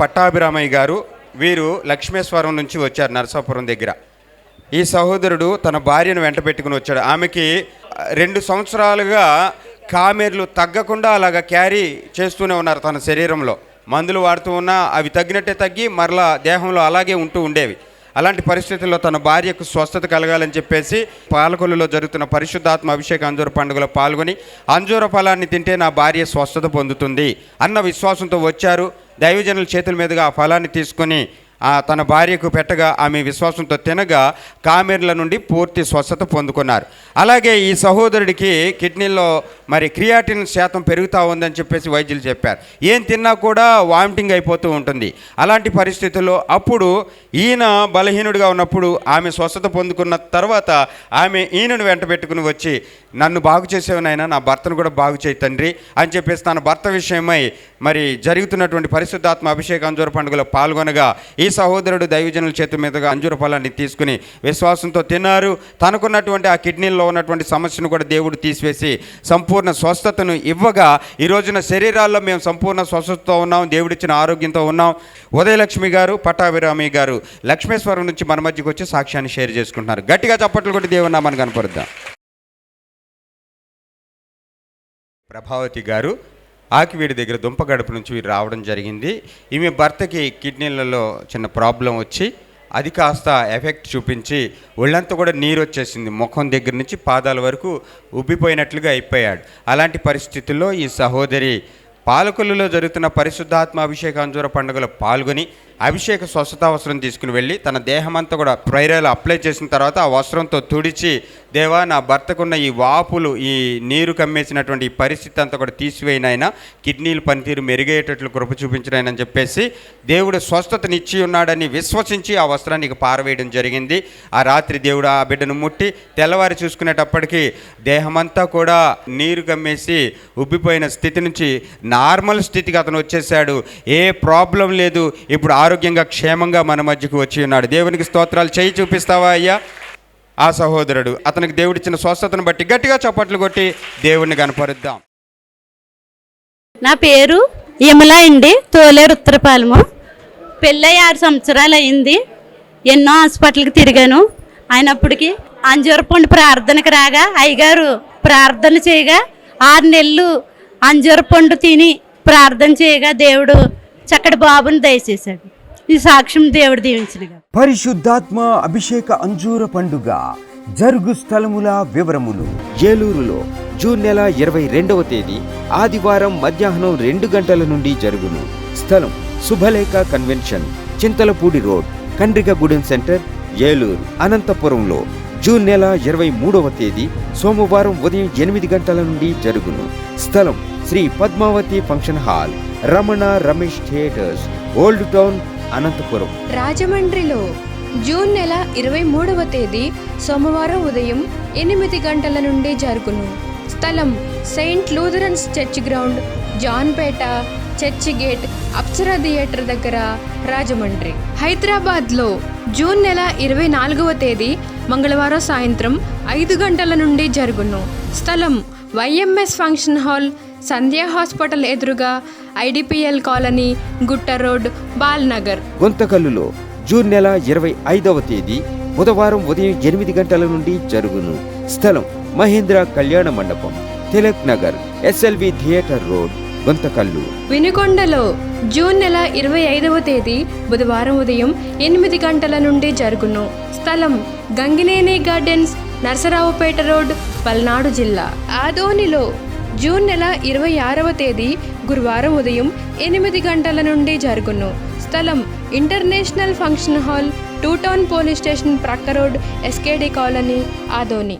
పట్టాభిరామయ్య గారు వీరు లక్ష్మేశ్వరం నుంచి వచ్చారు నరసాపురం దగ్గర. ఈ సహోదరుడు తన భార్యను వెంట పెట్టుకుని వచ్చాడు. ఆమెకి రెండు సంవత్సరాలుగా కామెర్లు తగ్గకుండా అలాగ క్యారీ చేస్తూనే ఉన్నారు తన శరీరంలో. మందులు వాడుతూ ఉన్నా అవి తగ్గినట్టే తగ్గి మరలా దేహంలో అలాగే ఉంటూ ఉండేవి. అలాంటి పరిస్థితుల్లో తన భార్యకు స్వస్థత కలగాలని చెప్పేసి పాలకొల్లులో జరుగుతున్న పరిశుద్ధాత్మ అభిషేక అంజూర పండుగలో పాల్గొని అంజూర ఫలాన్ని తింటే నా భార్య స్వస్థత పొందుతుంది అన్న విశ్వాసంతో వచ్చారు. దైవజనుల చేతుల మీదుగా ఆ ఫలాన్ని తీసుకొని తన భార్యకు పెట్టగా ఆమె విశ్వాసంతో తినగా కామెర్ల నుండి పూర్తి స్వస్థత పొందుకున్నారు. అలాగే ఈ సహోదరుడికి కిడ్నీలో మరి క్రియాటిన్ శాతం పెరుగుతూ ఉందని చెప్పేసి వైద్యులు చెప్పారు. ఏం తిన్నా కూడా వామిటింగ్ అయిపోతూ ఉంటుంది. అలాంటి పరిస్థితుల్లో అప్పుడు ఈయన బలహీనుడిగా ఉన్నప్పుడు ఆమె స్వస్థత పొందుకున్న తర్వాత ఆమె ఈయనను వెంట పెట్టుకుని వచ్చి నన్ను బాగు చేసేవనైనా నా భర్తను కూడా బాగు చేయి తండ్రి అని చెప్పేసి తన భర్త విషయమై మరి జరుగుతున్నటువంటి పరిశుద్ధాత్మ అభిషేక అంజూర పండుగలో పాల్గొనగా ఈ సహోదరుడు దైవజనుల చేతి మీదుగా అంజూర ఫలాన్ని తీసుకుని విశ్వాసంతో తిన్నారు. తనకున్నటువంటి ఆ కిడ్నీలో ఉన్నటువంటి సమస్యను కూడా దేవుడు తీసివేసి సంపూర్ణ స్వస్థతను ఇవ్వగా ఈ రోజున శరీరాల్లో మేము సంపూర్ణ స్వస్థతతో ఉన్నాం. దేవుడిచ్చిన ఆరోగ్యంతో ఉన్నాం. ఉదయలక్ష్మి గారు పట్టాభిరామి గారు లక్ష్మేశ్వరం నుంచి మన మధ్యకి వచ్చి సాక్ష్యాన్ని షేర్ చేసుకుంటున్నారు. గట్టిగా చప్పట్లు కొట్టి దేవుని నామాన్ని కనపరుద్దాం. ప్రభావతి గారు ఆకివీడి దగ్గర దుంపగడప నుంచి వీరు రావడం జరిగింది. ఈమె భర్తకి కిడ్నీలలో చిన్న ప్రాబ్లం వచ్చి అది కాస్త ఎఫెక్ట్ చూపించి ఒళ్ళంతా కూడా నీరు వచ్చేసింది. ముఖం దగ్గర నుంచి పాదాల వరకు ఉబ్బిపోయినట్లుగా అయిపోయాడు. అలాంటి పరిస్థితుల్లో ఈ సహోదరి పాలకొల్లులో జరుగుతున్న పరిశుద్ధాత్మ అభిషేక అంజూర పండుగలో పాల్గొని అభిషేక స్వస్థత వస్త్రం తీసుకుని వెళ్ళి తన దేహమంతా కూడా ప్రైరాలు అప్లై చేసిన తర్వాత ఆ వస్త్రంతో తుడిచి దేవా నా భర్తకున్న ఈ వాపులు ఈ నీరు కమ్మేసినటువంటి ఈ పరిస్థితి అంతా కూడా తీసివేయినైనా కిడ్నీలు పనితీరు మెరుగయ్యేటట్లు కృప చూపించినాయని చెప్పేసి దేవుడు స్వస్థతనిచ్చి ఉన్నాడని విశ్వసించి ఆ వస్త్రానికి పారవేయడం జరిగింది. ఆ రాత్రి దేవుడు ఆ బిడ్డను ముట్టి తెల్లవారి చూసుకునేటప్పటికీ దేహమంతా కూడా నీరు కమ్మేసి ఉబ్బిపోయిన స్థితి నుంచి నార్మల్ స్థితికి అతను వచ్చేసాడు ఏ ప్రాబ్లం లేదు. ఇప్పుడు ఆరోగ్యంగా క్షేమంగా మన మధ్యకు వచ్చి ఉన్నాడు. దేవునికి స్తోత్రాలు చేయి చూపిస్తావా అయ్యా? ఆ సహోదరుడు అతనికి దేవుడిచ్చిన స్వస్థతను బట్టి గట్టిగా చప్పట్లు కొట్టి దేవుణ్ణి కనపరుద్దాం. నా పేరు యమలా అండి. తోలేరు ఉత్తరపాలెము పెళ్ళై ఆరు సంవత్సరాలు అయింది ఎన్నో హాస్పిటల్కి తిరిగాను. అయినప్పటికీ అంజూరపండు ప్రార్థనకు రాగా అయ్యగారు ప్రార్థన చేయగా ఆరు నెలలు అంజూరపండు తిని ప్రార్థన చేయగా దేవుడు చక్కటి బాబుని దయచేశాడు. ఈ సాక్ష్యం దేవుడు దీవించిన పరిశుద్ధాత్మ అభిషేక అంజూర పండుగ జరుగు స్థలముల వివరములు. ఏలూరులో జూన్ నెల ఇరవై రెండవ తేదీ ఆదివారం మధ్యాహ్నం రెండు గంటల నుండి జరుగును. స్థలం Shubhalekha convention Chintalapudi road Kandrikagudem centre Eluru అనంతపురంలో జూన్ నెల ఇరవై మూడవ తేదీ సోమవారం ఉదయం ఎనిమిది గంటల నుండి జరుగును. స్థలం Shri Padmavathi function hall Ramana Ramesh theatres old town Anantapur. రాజమండ్రిలో జూన్ నెల ఇరవై మూడవ తేదీ సోమవారం ఉదయం ఎనిమిది గంటల నుండి జరుగును. స్థలం Saint Lutherans church ground Janpeta church gate Apsara theatre దగ్గర రాజమండ్రి. హైదరాబాద్లో జూన్ నెల ఇరవై నాలుగవ తేదీ మంగళవారం సాయంత్రం ఐదు గంటల నుండి జరుగును. స్థలం YMS function hall Sandhya hospital ఎదురుగా ఐడిపిఎల్ కాలనీ గుట్ట రోడ్ బాల్నగర్. గుంతకల్లులో జూన్ నెల ఇరవై ఐదవ తేదీ బుధవారం ఉదయం ఎనిమిది గంటల నుండి జరుగును. స్థలం మహేంద్ర కళ్యాణ మండపం Tilak Nagar SLV theatre road Guntakal. వినుకొండలో June నెల ఇరవై ఐదవ తేదీ బుధవారం ఉదయం ఎనిమిది గంటల నుండి జరుగును. స్థలం గంగినేని గార్డెన్స్ నరసరావుపేట రోడ్ పల్నాడు జిల్లా. ఆదోనిలో జూన్ నెల ఇరవై ఆరవ తేదీ గురువారం ఉదయం ఎనిమిది గంటల నుండి జరుగును. స్థలం international function hall two town police station ప్రక్క రోడ్ ఎస్కేడి కాలనీ ఆదోని.